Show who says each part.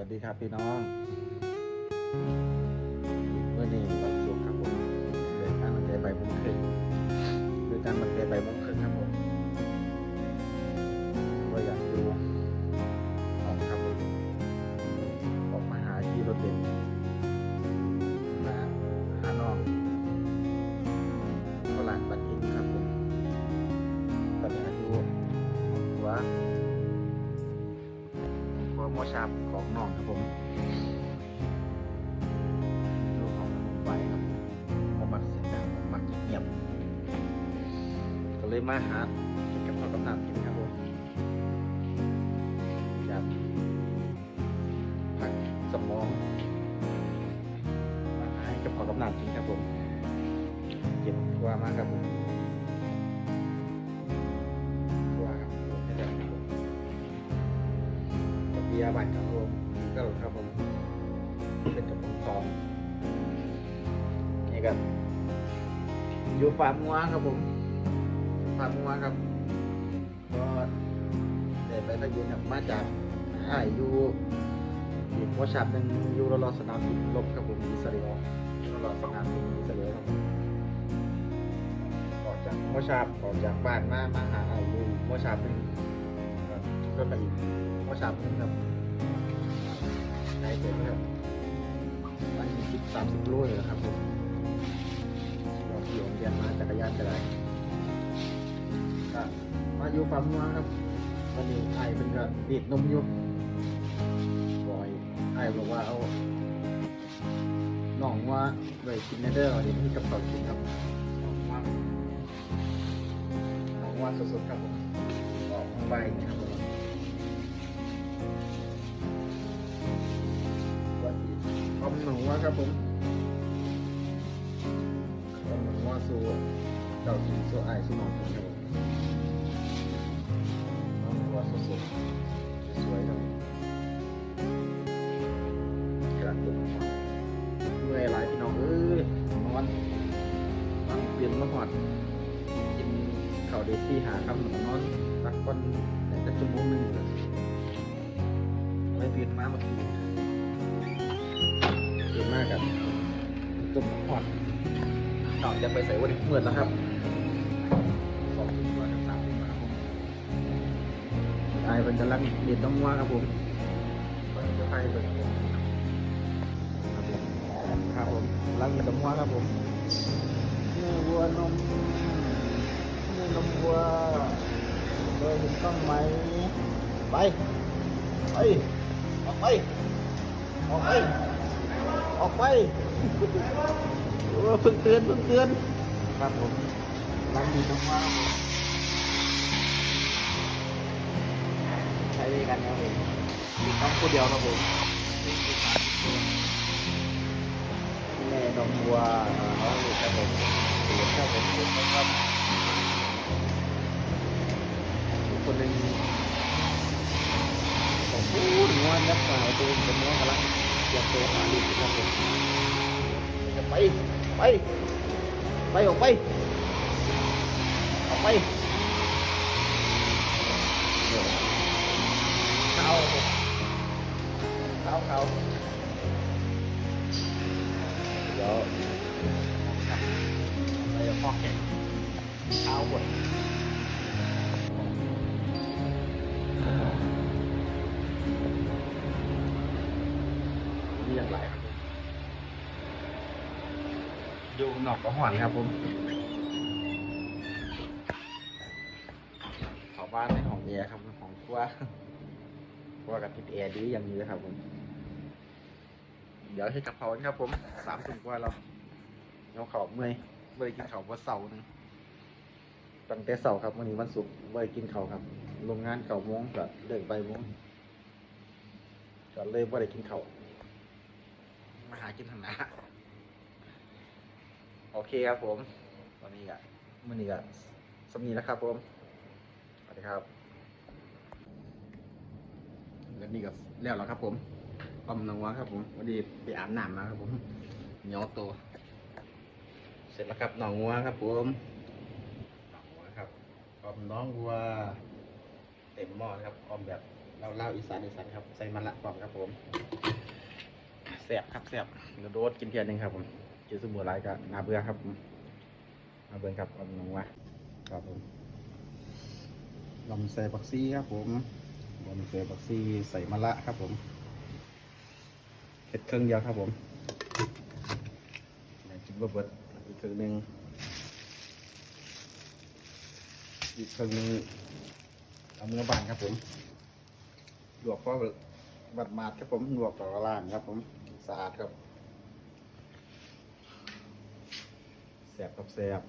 Speaker 1: วัสดีครับพี่น้องเมื่อนี้วันศุกร์ครับผมเดินทางมาเตะใบมุ้งครึ่งเดินทางมาเตะใบมุ้งครึ่งครับผม หัวโมชาบของน้องครับผมลูของผมไปครับผมมักเสียงดังผมมักเงียบก็เลยมาหากินกับข้าวกับน้ำกินครับผมอยากพักสมองมาหากับข้าวกับน้ำกินครับผมเก็บกว่ามากครับผม กับเบียร์บัตรครับผมก็ครับผมเป็นกับผมทองนี่ครับอยู่ฟาร์มงัวครับผมฟาร์มงัวครับก็เดินไปทะยุนครับมาจากอ้ายอยู่อีกวอชับหนึ่งอยู่รอรอสนามบินลบครับผมอิสราเอลรอรอสนามบินอิสราเอลครับผมออกจากวอชับออกจากบ้านมามาหาอ้ายอยู่วอชับหนึ่งครับก็ไปอีกก็สามคนครับ ไกลเกินครับวันสิบสามสิบโลเลยครับผมเราขี่องเรียนมาจักรยานจะได้ก็มาอยู่ฟาร์มวัวครับวันนี้ไอ้เป็นก็ดีดนมอยู่บอยไอ้บอกว่าเอาหนองว่าเลยกินในเด้อวันนี้มีกับข้ากินครับหนองว่าหนองว่าสดๆครับผมออกมาใบครับ ครับผมอมหนูว่าสู้เจ้ากินสู้ไอ้สู้น้องผมครับผมมหนูว่าสดๆสวยๆครับกระดุมเมื่อยหลายพี่น้องเอ้ยนอนบางเปลี่ยนมาหอดกินข้าวเดซี่หาคำหนูนนอนสักวันแต่จะชั่วโมงหนึ่งเลยไม่ตื่ยนมาเมื่อกี้ ครับจุ่อดต่อจะไปใส่วันเหมือนแล้วครับสองทุ่มกว่ากับสามทุ่มครับผมไอ้เป็นกำลังเรียนต้องว่าครับผมไปจะไปเปิดครับผมรักำลังเรียนต้องว่าครับผมเนื้อวัวนมเนื้อนมวัวเคยเห็นต้องไหมไปไปออกไปออกไป ออกไปโอ้เพิ่งเตือนเพิ่งเตือนครับผมรังดีน้องว่าครับผมใช้ด้วยกันครับผมมีต้องผู้เดียวครับผมแม่นมวัวน้องลูกครับผมเสียครับผมเสียครับอีกคนหนึ่งผมพูดงอนยับมาตัวเป็นน้องกำลัง ตรียมตัวหาลูกครับผมไปไปไปออกไปออกไปเขาเขาเขาเดี๋ยวไปพอกแข่งเท้าหมด อยู่หนอกก็หอนครับผมขอบ้านในห้องแอร์ครับของครัวครัวกับติดแอร์ดีอย่างนี้เลยครับผม เดี๋ยวให้กับเขาครับผมสามทุ่มกว่าเราเราเขาเมื่อยไม่ได้กินเขาววันเสาร์หนึงตั้งแต่เสาร์ครับวันนี้วันศุกร์ไม่ได้กินเขาวครับโรงงานเก่าโมงก็เลิกไปโมงก็เลยไม่ได้กินเขาวมาหากินทางหน้า โอเคครับผมตอนนี้ก็มื่อนี้ก็สำนีแล้วครับผม สวัสดีครับ แล้วนี่ก็แล้วแล้วครับผมอมน้องวะครับผมวันนี้ไปอาบน้ำมาครับผมเหนียวตัว เสร็จแล้วครับน้องวัวครับผมน้องวัวครับอมน้องวัวเต็มหม้อครับอมแบบเราเล่าอีสานอีสานครับ ใส่มันละพร้อมครับผมแสบครับแสบเดี๋ยวโดดกินเพียหนึ่งครับผม กินสมุนไพรก็นาเบื่อครับนาเบื่อครับเอาลงมาครับผมลำใส่บักซี่ครับผมลำใส่บักซี่ใส่มะละครับผมเผ็ดเครื่องเดียวครับผมอยากกินบะเบิดอีกเครื่องหนึ่งอีกเครื่องหนึงเอาเนื้อบานครับผมลวกก็บัดมาดครับผมลวกต่อล่างครับผมสะอาดครับ แสบกับแสบ